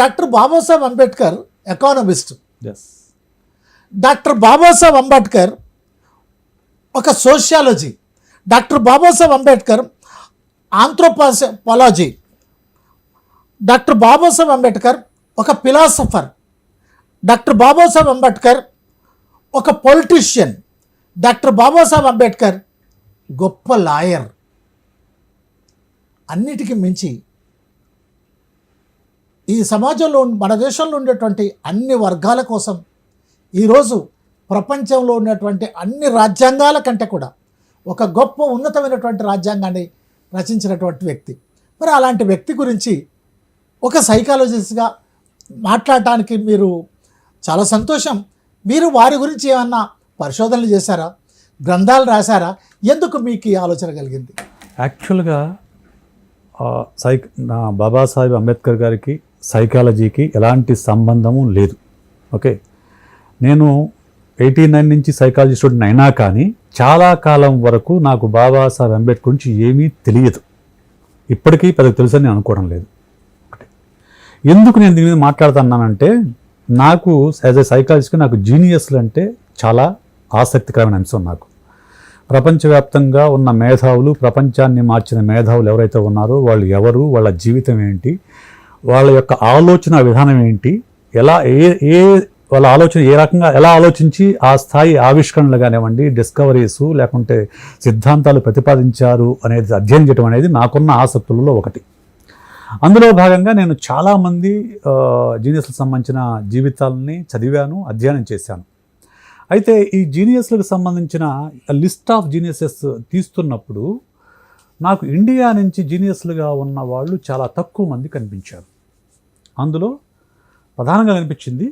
Doctor Babasaheb Ambedkar economist. Doctor Babasaheb Ambedkar ఒక sociology. Doctor Babasaheb Ambedkar anthropology doctor Babasaheb Ambedkar ఒక philosopher. Doctor Babasaheb Ambedkar ఒక politician. Doctor Babasaheb Ambedkar గొప్ప lawyer. అన్నిటికీ మించి ఈ సమాజంలో మన దేశంలో ఉండేటువంటి అన్ని వర్గాల కోసం ఈరోజు ప్రపంచంలో ఉన్నటువంటి అన్ని రాజ్యాంగాల కంటే కూడా ఒక గొప్ప ఉన్నతమైనటువంటి రాజ్యాంగాన్ని రచించినటువంటి వ్యక్తి. మరి అలాంటి వ్యక్తి గురించి ఒక సైకాలజిస్ట్గా మాట్లాడటానికి మీరు చాలా సంతోషం. మీరు వారి గురించి ఏమన్నా పరిశోధనలు చేశారా? గ్రంథాలు రాశారా? ఎందుకు మీకు ఈ ఆలోచన కలిగింది? యాక్చువల్గా సైక్ సై నా బాబాసాహెబ్ అంబేద్కర్ గారికి సైకాలజీకి ఎలాంటి సంబంధము లేదు. ఓకే? నేను ఎయిటీ నైన్ నుంచి సైకాలజీ స్టూడెంట్ అయినా కానీ చాలా కాలం వరకు నాకు బాబాసాహెబ్ అంబేద్కర్ గురించి ఏమీ తెలియదు. ఇప్పటికీ పెద్ద తెలుసని నేను అనుకోవడం లేదు. ఎందుకు నేను దీని మీద మాట్లాడుతున్నానంటే నాకు యాజ్ ఎ సైకాలజిస్ట్గా నాకు జీనియస్లు అంటే చాలా ఆసక్తికరమైన అంశం నాకు. ప్రపంచవ్యాప్తంగా ఉన్న మేధావులు ప్రపంచాన్ని మార్చిన మేధావులు ఎవరైతే ఉన్నారో వాళ్ళు ఎవరు వాళ్ళ జీవితం ఏంటి వాళ్ళ యొక్క ఆలోచన విధానం ఏంటి? ఎలా ఏ ఏ వాళ్ళ ఆలోచన ఏ రకంగా ఎలా ఆలోచించి ఆ స్థాయి ఆవిష్కరణలు కానివ్వండి డిస్కవరీస్ లేకుంటే సిద్ధాంతాలు ప్రతిపాదించారు అనేది అధ్యయనం చేయడం అనేది నాకున్న ఆసక్తులలో ఒకటి. అందులో భాగంగా నేను చాలామంది జీనియస్లకు సంబంధించిన జీవితాలని చదివాను అధ్యయనం చేశాను. అయితే ఈ జీనియస్లకు సంబంధించిన లిస్ట్ ఆఫ్ జీనియసెస్ తీస్తున్నప్పుడు నాకు ఇండియా నుంచి జీనియస్లుగా ఉన్న వాళ్ళు చాలా తక్కువ మంది కనిపించారు. అందులో ప్రధానంగా కనిపించింది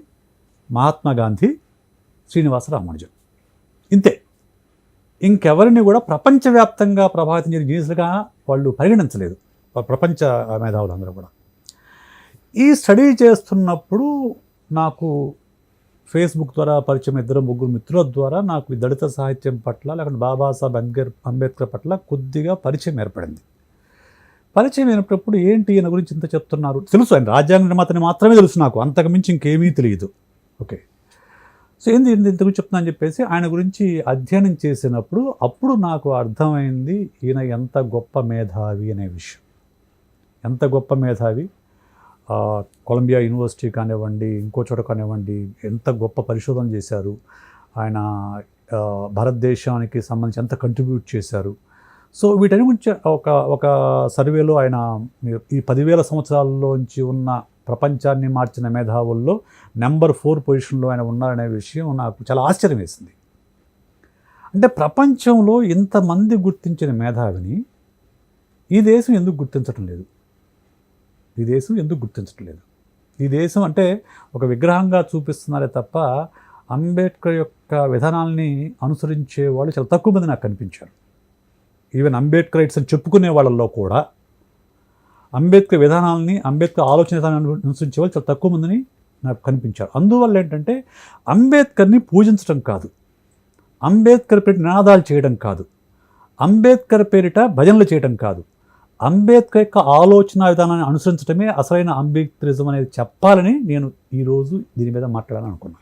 మహాత్మా గాంధీ శ్రీనివాస రామానుజన్ ఇంతే. ఇంకెవరిని కూడా ప్రపంచవ్యాప్తంగా ప్రభావితం చేసిన జీనియస్లుగా వాళ్ళు పరిగణించలేదు. ప్రపంచ మేధావులు అందరూ కూడా. ఈ స్టడీ చేస్తున్నప్పుడు నాకు ఫేస్బుక్ ద్వారా పరిచయం ఇద్దరు ముగ్గురు మిత్రుల ద్వారా నాకు దళిత సాహిత్యం పట్ల లేకుంటే బాబాసాహెబ్ అంబేద్కర్ అంబేద్కర్ పట్ల కొద్దిగా పరిచయం ఏర్పడింది. పరిచయం అయినప్పుడు ఏంటి ఈయన గురించి ఇంత చెప్తున్నారు? తెలుసు ఆయన రాజ్యాంగ నిర్మాతని మాత్రమే తెలుసు నాకు. అంతకు మించి ఇంకేమీ తెలియదు. ఓకే. సో ఏంది ఇంత ఇంత గురించి చెప్తున్నా అని చెప్పేసి ఆయన గురించి అధ్యయనం చేసినప్పుడు అప్పుడు నాకు అర్థమైంది ఈయన ఎంత గొప్ప మేధావి అనే విషయం. ఎంత గొప్ప మేధావి. కొలంబియా యూనివర్సిటీ కానివ్వండి ఇంకో చోట కానివ్వండి ఎంత గొప్ప పరిశోధన చేశారు. ఆయన భారతదేశానికి సంబంధించి ఎంత కంట్రిబ్యూట్ చేశారు. సో వీటన్ని గురించి ఒక ఒక సర్వేలో ఆయన మీరు ఈ పదివేల సంవత్సరాల్లోంచి ఉన్న ప్రపంచాన్ని మార్చిన మేధావుల్లో నెంబర్ ఫోర్ పొజిషన్లో ఆయన ఉన్నారనే విషయం నాకు చాలా ఆశ్చర్యం వేసింది. అంటే ప్రపంచంలో ఇంతమంది గుర్తించిన మేధావిని ఈ దేశం ఎందుకు గుర్తించడం లేదు? ఈ దేశం ఎందుకు గుర్తించడం లేదు? ఈ దేశం అంటే ఒక విగ్రహంగా చూపిస్తున్నారే తప్ప అంబేద్కర్ యొక్క విధానాల్ని అనుసరించే వాళ్ళు చాలా తక్కువ మంది నాకు కనిపించారు. ఈవెన్ అంబేద్కర్ రైట్స్ అని చెప్పుకునే వాళ్ళల్లో కూడా అంబేద్కర్ విధానాలని అంబేద్కర్ ఆలోచన విధానాన్ని అనుసరించే వాళ్ళు చాలా తక్కువ మందిని నాకు కనిపించారు. అందువల్ల ఏంటంటే అంబేద్కర్ని పూజించడం కాదు. అంబేద్కర్ పేరిట నినాదాలు చేయడం కాదు. అంబేద్కర్ పేరిట భజనలు చేయడం కాదు. అంబేద్కర్ యొక్క ఆలోచన విధానాన్ని అనుసరించడమే అసలైన అంబేద్కరిజం అనేది చెప్పాలని నేను ఈరోజు దీని మీద మాట్లాడాలని అనుకున్నాను